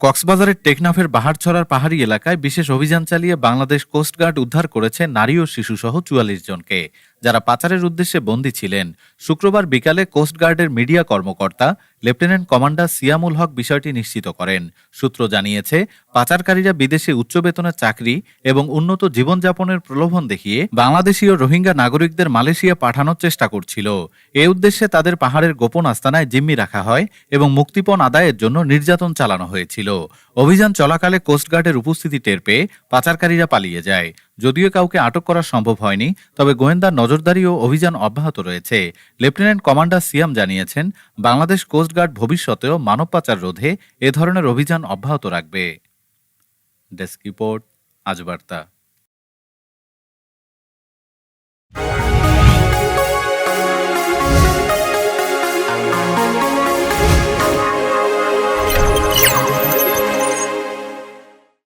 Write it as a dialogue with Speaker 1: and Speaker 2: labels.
Speaker 1: কক্সবাজারের টেকনাফের বাহারছড়ার পাহাড়ি এলাকায় বিশেষ অভিযান চালিয়ে বাংলাদেশ কোস্টগার্ড উদ্ধার করেছে নারী ও শিশুসহ চুয়াল্লিশ জনকে। যারা পাচারের উদ্দেশ্যে বন্দী ছিলেন, শুক্রবার বিকালে কোস্টগার্ডের মিডিয়া কর্মকর্তা লেফটেন্যান্ট কমান্ডার সিয়ামুল হক বিষয়টি নিশ্চিত করেন। সূত্র জানিয়েছে, পাচারকারীরা বিদেশে উচ্চ বেতনের চাকরি এবং উন্নত জীবনযাপনের প্রলোভন দেখিয়ে বাংলাদেশি ও রোহিঙ্গা নাগরিকদের মালয়েশিয়া পাঠানোর চেষ্টা করছিল। এ উদ্দেশ্যে তাদের পাহাড়ের গোপন আস্তানায় জিম্মি রাখা হয় এবং মুক্তিপণ আদায়ের জন্য নির্যাতন চালানো হয়েছিল। অভিযান চলাকালে কোস্টগার্ডের উপস্থিতি টের পেয়ে পাচারকারীরা পালিয়ে যায়। যদিও কাউকে আটক করা সম্ভব হয়নি, তবে গোয়েন্দার নজরদারি ও অভিযান অব্যাহত রয়েছে। লেফটেন্যান্ট কমান্ডার সিয়াম জানিয়েছেন, বাংলাদেশ কোস্টগার্ড ভবিষ্যতেও মানব পাচার রোধে এ ধরনের অভিযান অব্যাহত রাখবে। ডেস্ক রিপোর্ট আজ বার্তা